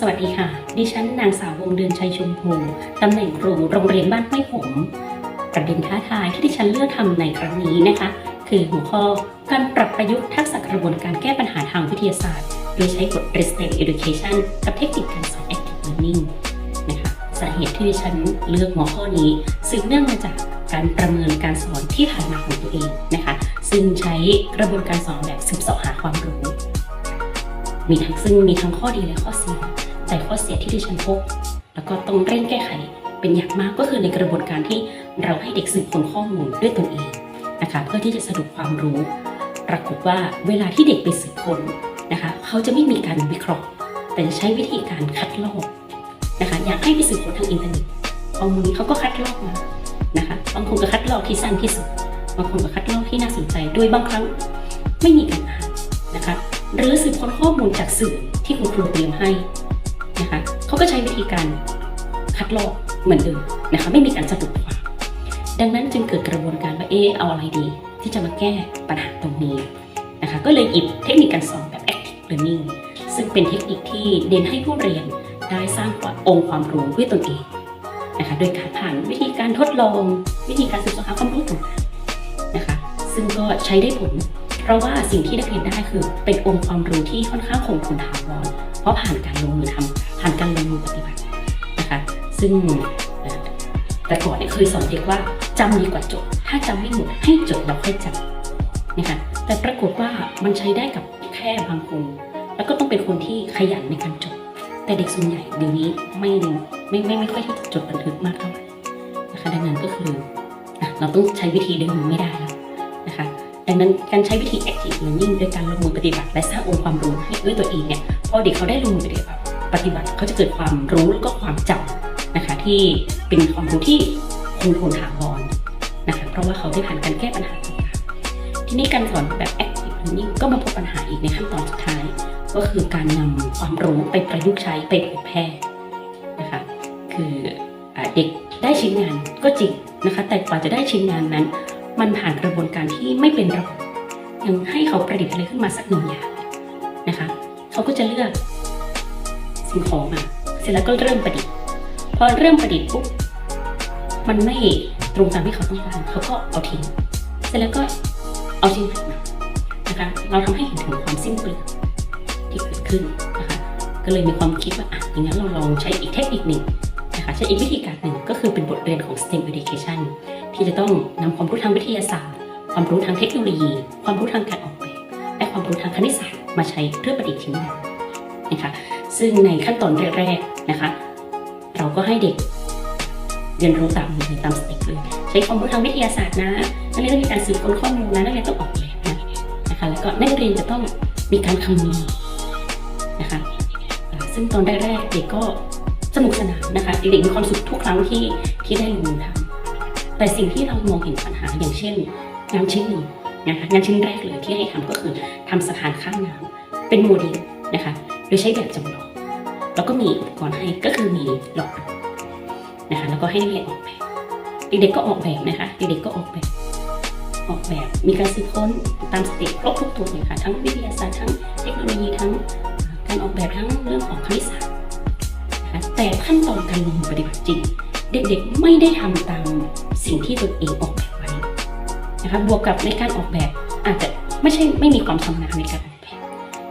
สวัสดีค่ะ ดิฉันนางสาววงเดือนชัยชมพูตำแหน่งครูโรงเรียนบ้านห้วยหงประเด็นท้าทายที่ดิฉันเลือกทำในครั้งนี้นะคะ คือหัวข้อการปรับประยุกต์ทักษะกระบวนการแก้ปัญหาทางวิทยาศาสตร์ โดยใช้บท Restate Education กับเทคนิคการสอน Active Learning นะคะสาเหตุที่ดิฉันเลือกหัวข้อนี้สืบเนื่องมาจากการประเมินการสอนที่ผ่านมาของตัวเองนะคะ ซึ่งใช้กระบวนการสอนแบบสืบเสาะหาความรู้ มีทั้งซึ่งมีทั้งข้อดีและข้อเสียแต่ข้อเสียที่ดิฉันพบ แล้วก็ต้องเร่งแก้ไขเป็นอย่างมากก็คือในกระบวนการที่เราให้เด็กสืบค้นข้อมูลด้วยตนเองนะคะเพื่อที่จะสรุปความรู้ ปรากฏว่าเวลาที่เด็กไปสืบค้นนะคะเขาจะไม่มีการวิเคราะห์ แต่จะใช้วิธีการคัดลอกนะคะอยากให้ไปสืบค้นทางอินเทอร์เน็ตข้อมูลนี้เขาก็คัดลอกมานะคะบางคนก็คัดลอกที่สั้นที่สุดบางคนก็คัดลอกที่น่าสนใจโดยบางครั้งไม่มีการอ่านนะคะ หรือสืบค้นข้อมูลจากสื่อที่คุณครูเตรียมให้นะคะเขาก็ใช้วิธีการคัดลอกเหมือนเดิมนะคะไม่มีการสรุปความดังนั้นจึงเกิดกระบวนการว่าเออเอาอะไรดี ที่จะมาแก้ปัญหาตรงนี้นะคะก็เลยหยิบเทคนิคการสอนแบบ active learning ซึ่งเป็นเทคนิคที่เน้นให้ผู้เรียนได้สร้างองค์ความรู้ด้วยตนเองนะคะโดยการผ่านวิธีการทดลอง วิธีการศึกษาความรู้ต่างๆนะคะซึ่งก็ใช้ได้ผล เพราะว่าสิ่งที่นักเรียนได้คือเป็นองค์ความรู้ที่ค่อนข้างคงทนถาวรเพราะผ่านการลงมือทำผ่านการลงมือปฏิบัตินะคะซึ่งแต่ก่อนเนี่ยเคยสอนเด็กว่าจำดีกว่าจด ถ้าจำไม่หมดให้จดแล้วค่อยจำนะคะแต่ปรากฏว่ามันใช้ได้กับแค่บางคน แล้วก็ต้องเป็นคนที่ขยันในการจด แต่เด็กส่วนใหญ่เดี๋ยวนี้ไม่ไม่ไม่ไม่ค่อยที่จะจดบันทึกมากเท่าไหร่นะคะดังนั้นก็คือเราต้องใช้วิธีเดิมไม่ได้แล้วนะคะ ดังนั้นการใช้วิธี active learning โดยการลงมือปฏิบัติ และสร้างองค์ความรู้ให้ด้วยตัวเองเนี่ยพอเด็กเขาได้ลงมือปฏิบัติปฏิบัติเขาจะเกิดความรู้แล้วก็ความจำนะคะ ที่เป็นความรู้ที่คงทนถาวรนะคะ เพราะว่าเขาได้ผ่านการแก้ปัญหาทีนี้การสอนแบบ active learning ก็มาพบปัญหาอีกในขั้นตอนสุดท้าย ก็คือการนำความรู้ไปประยุกต์ใช้ไปเผยแพร่นะคะ คืออเด็กได้ชิ้นงานก็จริงนะคะ แต่กว่าจะได้ชิ้นงานนั้น มันผ่านกระบวนการที่ไม่เป็นระบบยังให้เขาประดิษฐ์อะไรขึ้นมาสักหนึ่งอย่างนะคะเขาก็จะเลือกสิ่งของมาเสร็จแล้วก็เริ่มประดิษฐ์พอเริ่มประดิษฐ์ปุ๊บมันไม่ตรงตามที่เขาต้องการเขาก็เอาทิ้งเสร็จแล้วก็เอาชิ้นใหม่มานะคะเราทำให้เห็นถึงความสิ้นเปลืองที่เกิดขึ้นนะคะก็เลยมีความคิดว่าอะอย่างนั้นเราลองใช้อีกเทคนิคหนึ่งนะคะใช้อีกวิธีการหนึ่งก็คือเป็นบทเรียนของ STEM Education ที่จะต้องนำความรู้ทางวิทยาศาสตร์ ความรู้ทางเทคโนโลยี ความรู้ทางการออกแบบและความรู้ทางคณิตศาสตร์มาใช้เพื่อประดิษฐ์ชิ้นงานนะคะซึ่งในขั้นตอนแรกๆนะคะ เราก็ให้เด็กเรียนรู้ตามตามสเต็ปเลยใช้ความรู้ทางวิทยาศาสตร์นะนักเรียนต้องมีการสืบค้นข้อมูลนะนักเรียนต้องออกแบบนะนะคะแล้วก็นักเรียนจะต้องมีการคำนวณนะคะซึ่งตอนแรกๆเด็กก็สนุกสนานนะคะเด็กๆมีความสุขทุกครั้งที่ที่ได้ลงมือทำ แต่สิ่งที่เรามองเห็นปัญหาอย่างเช่นงานชิ้นหนึ่งนะคะงานชิ้นแรกเลยที่ให้ทำก็คือทำสะพานข้ามน้ำเป็นโมเดลนะคะ โดยใช้แบบจำลอง แล้วก็มีอุปกรณ์ให้ก็คือมีหลอดนะคะแล้วก็ให้นักเรียนออกแบบเด็กๆก็ออกแบบนะคะเด็กๆก็ออกแบบออกแบบมีการสืบค้นตามสเต็ปครบทุกตัวเลยค่ะทั้งวิทยาศาสตร์ทั้งเทคโนโลยีทั้งการออกแบบทั้งเรื่องของคณิตศาสตร์นะคะแต่ขั้นตอนการลงมือปฏิบัติจริง เด็กๆไม่ได้ทำตามสิ่งที่ตนเองออกแบบไว้นะคะบวกกับในการออกแบบอาจจะไม่ใช่ไม่มีความชำนาญในการออกแบบ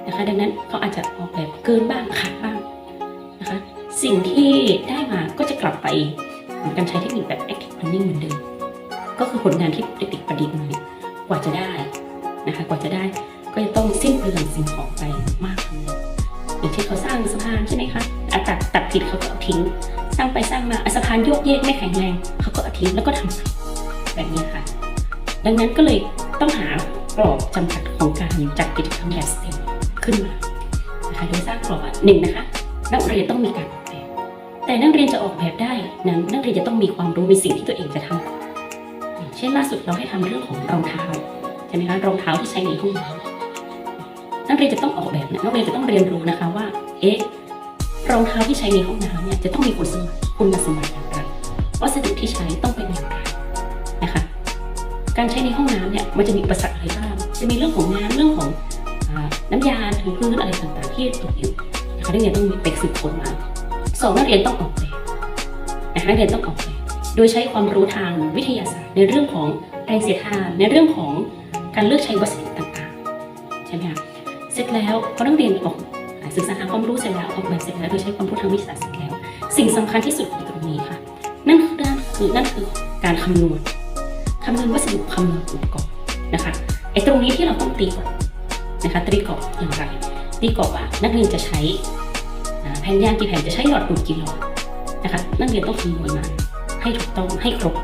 นะคะ ดังนั้นเขาอาจจะออกแบบเกินบ้างขาดบ้างนะคะสิ่งที่ได้มาก็จะกลับไปเหมือนการใช้เทคนิคแบบ active learning เหมือนเดิมก็คือผลงานที่เด็กๆประดิษฐ์มาเนี่ยกว่าจะได้นะคะกว่าจะได้ก็จะต้องสิ้นเปลืองสิ่งของไปมากเลยอย่างเช่นเขาสร้างสะพานใช่ไหมคะอะตัดตัดผิดเขาก็เอาทิ้ง ไปสร้างมาอะสะพานโยกเยกไม่แข็งแรงเขาก็อทิ้งแล้วก็ทำแบบนี้ค่ะ ดังนั้นก็เลยต้องหากรอบจำกัดของการจัดกิจกรรมแบบสเต็มขึ้นมานะคะโดยสร้างกรอบหนึ่งนะคะ นักเรียนต้องมีการออกแบบ แต่นักเรียนจะออกแบบได้นั้นนักเรียนจะต้องมีความรู้ในสิ่งที่ตัวเองจะทำอย่างเช่นล่าสุดเราให้ทำเรื่องของรองเท้าใช่ไหมคะรองเท้าที่ใช้ในห้องน้ำนักเรียนจะต้องออกแบบนะนักเรียนจะต้องเรียนรู้นะคะว่า เอ๊ะรองเท้าที่ใช้ในห้องน้ำเนี่ยจะต้องมีคุณสมบัติ คุณสมบัติอย่างไรวัสดุที่ใช้ต้องเป็นอย่างไรนะคะ การใช้ในห้องน้ำเนี่ยมันจะมีอุปสรรคอะไรบ้าง จะมีเรื่องของน้ำเรื่องของอน้ำยาถูพื้นอะไรต่างๆ ที่ตกอยู่นะคะนักเรียนต้องมีไปสืบคนมาสองนักเรียนต้องออกแบบนะคะนักเรียนต้องออกแบบโดยใช้ความรู้ทางวิทยาศาสตร์ ในเรื่องของแรงเสียดทานในเรื่องของการเลือกใช้วัสดุต่างๆใช่ไหมคะเสร็จแล้วพอนักเรียนออกศึกษาหาความรู้เสร็จแล้วออกแบบเสร็จแล้วโดยใช้ความรู้ทางวิทยาศาสตร์ สิ่งสำคัญที่สุดอยู่ตรงนี้ค่ะ นั่นคือด้านคือนั่นคือการคำนวณคำนวณวัสดุคำนวณอุปกรณ์นะคะไอ้ตรงนี้ที่เราต้องตีกรอบนะคะตีกรอบอย่างไรตีกรอบว่านักเรียนจะใช้แผ่นยางกี่แผ่นจะใช้หลอดดูดกี่หลอดนะคะนักเรียนต้องคำนวณมาให้ถูกต้องให้ครบ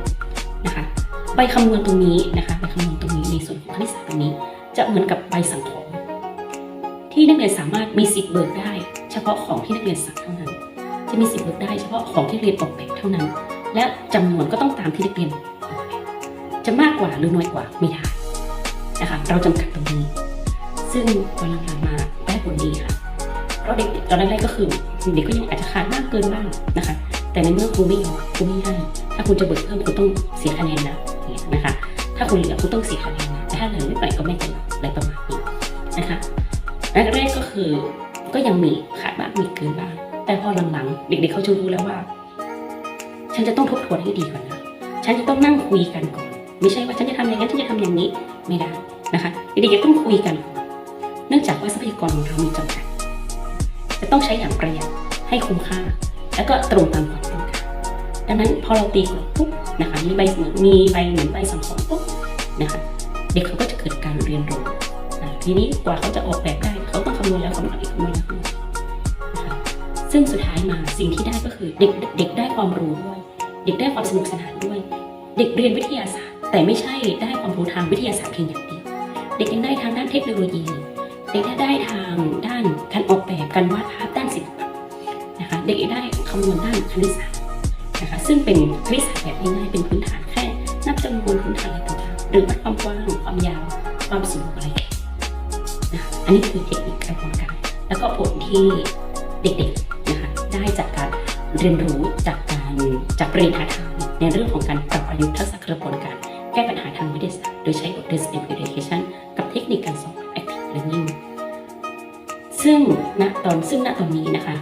นะคะใบคำนวณตรงนี้นะคะใบคำนวณตรงนี้ในส่วนของคณิตศาสตร์ตรงนี้ จะเหมือนกับใบสั่งของ ที่นักเรียนสามารถมีสิทธิ์เบิกได้ เฉพาะของที่นักเรียนสั่งเท่านั้น จะมีสิทธิ์เบิกได้เฉพาะของที่เรียนออกแบบเท่านั้น และจำนวนก็ต้องตามที่เรียนออกแบบจะมากกว่าหรือน้อยกว่าไม่ได้นะคะเราจำกัดตรงนี้ ซึ่งตอนหลังๆมาได้ผลดีค่ะเพราะเด็กตอนแรกๆก็คือเด็กก็ยังอาจจะขาดมากเกินบ้างนะคะ แต่ในเมื่อครูไม่ยอมครูไม่ให้ถ้าคุณจะเบิกเพิ่มคุณต้องเสียคะแนนนะเงี้ยนะคะ ถ้าคุณเหลือคุณต้องเสียคะแนนนะแต่ถ้าเหลือไม่ไปก็ไม่เป็นอะไรประมาณนี้นะคะแรกๆก็คือก็ยังมีขาดบ้างมีเกินบ้าง แต่พอหลังๆเด็กๆเขาจะรู้แล้วว่า ฉันจะต้องทบทวนให้ดีก่อนนะฉันจะต้องนั่งคุยกันก่อน ไม่ใช่ว่าฉันจะทำอย่างนั้นฉันจะทำอย่างนี้ไม่ได้นะคะเด็กๆจะต้องคุยกัน เนื่องจากว่าทรัพยากรของเรามีจำกัดจะต้องใช้อย่างประหยัดให้คุ้มค่า แล้วก็ตรงตามความต้องการดังนั้นพอเราตีกรอบปุ๊บนะคะมีใบมีใบเหมือนใบสังของปุ๊บนะคะเด็กเขาก็จะเกิดการเรียนรู้ทีนี้กว่าเขาจะออกแบบได้ เขาต้องคำนวณแล้วคำนวณอีกคำนวณแล้ว ซึ่งสุดท้ายมาสิ่งที่ได้ก็คือเด็กเด็กได้ความรู้ด้วย เด็กได้ความสนุกสนานด้วย เด็กเรียนวิทยาศาสตร์ แต่ไม่ใช่ได้ความรู้ทางวิทยาศาสตร์เพียงอย่างเดียวเด็กยังได้ทางด้านเทคโนโลยี เด็กได้ทางด้านการออกแบบการวาดภาพด้านศิลปะนะคะเด็กยังได้คำนวณด้านคณิตศาสตร์นะคะซึ่งเป็นคณิตศาสตร์แบบง่ายๆเป็นพื้นฐานแค่นับจำนวนพื้นฐานอะไรต่างๆหรือวัดความกว้างความยาวความสูงอะไรนะอันนี้คือเทคนิคกระบวนการแล้วก็ผลที่เด็กๆ ได้จากการเรียนรู้จากการจากเรียนหาทางในเรื่องของการปรับประยุกต์ทักษะกระบวนการ แก้ปัญหาทางวิทยาศาสตร์โดยใช้บทเรียน STEM Education กับเทคนิคการสอน Active Learning ซึ่งณตอนซึ่งณตอนนี้นะคะ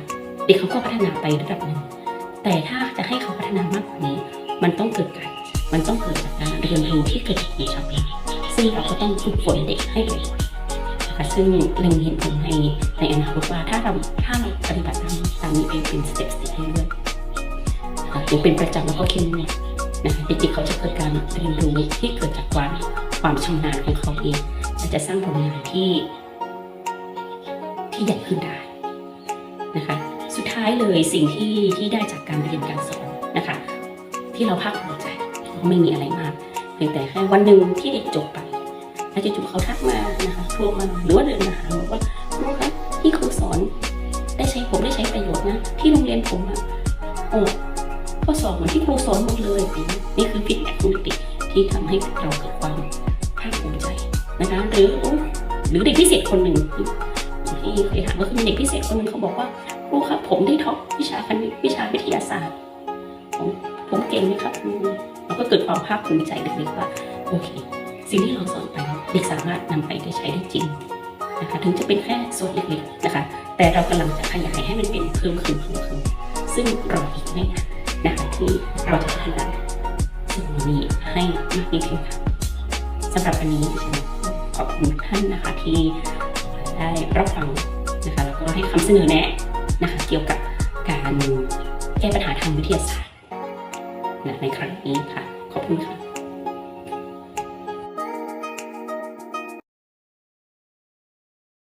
เด็กเขาก็พัฒนาไประดับหนึ่งแต่ถ้าจะให้เขาพัฒนามากกว่านี้ มันต้องเกิดการมันต้องเกิดจากการเรียนรู้ที่เกิดจากความชำนซึ่งเราก็ต้องฝึกฝนเด็กให้บ่อยๆนะคะซึ่งเล็งเห็นผลในในอนาคตว่าถ้าเราถ้าเราปฏิบัติตาม มนี้เองเป็นสเต็ปสเต็ปเรื่อยๆนะคะยังเป็นประจำแล้วก็เข้มงวดนะคะเด็กๆเขาจะเกิดการเรียนรู้ที่เกิดจากความความชำนาญของเขาเองและจะสร้างผลงานที่ที่ใหญ่ขึ้นได้นะคะ สุดท้ายเลยสิ่งที่ที่ได้จากการเรียนการสอนนะคะ ที่เราภาคภูมิใจก็ไม่มีอะไรมากเพียงแต่แค่วันหนึ่งที่เด็กจบไปแล้วจู่ๆเขาทักมานะคะโทรมาหรือว่าเดินมาหาบอกว่าครูครับที่ครูสอน ผมได้ใช้ประโยชน์นะ ที่โรงเรียนผมอะโอ้ข้อสอบเหมือนที่ครูสอนหมดเลยนี่คือฟีดแบ็กของเด็กที่ทำให้เราเกิดความภาคภูมิใจนะคะหรือหรือเด็กพิเศษคนหนึ่งที่เคยถามก็คือเด็กพิเศษคนหนึ่งเขาบอกว่าครูครับผมได้ท็อปวิชาคณิตวิชาวิทยาศาสตร์ผมผมเก่งไหมครับครูเราก็เกิดความภาคภูมิใจเด็กๆว่าโอเคสิ่งที่เราสอนไปเด็กสามารถนำไปได้ใช้ได้จริงนะคะถึงจะเป็นแค่ส่วนเล็กๆนะคะ แต่เรากำลังจะขยายให้มันเป็นเพิ่มขึ้นเพิ่มขึ้นซึ่งรออีกไม่นานนะคะที่เราจะพัฒนาสิ่งนี้ให้มากยิ่งขึ้นค่ะสำหรับวันนี้ขอบคุณท่านนะคะที่ได้รับฟังนะคะแล้วก็ให้คำเสนอแนะนะคะเกี่ยวกับการแก้ปัญหาทางวิทยาศาสตร์ในครั้งนี้ค่ะ ขอบคุณค่ะ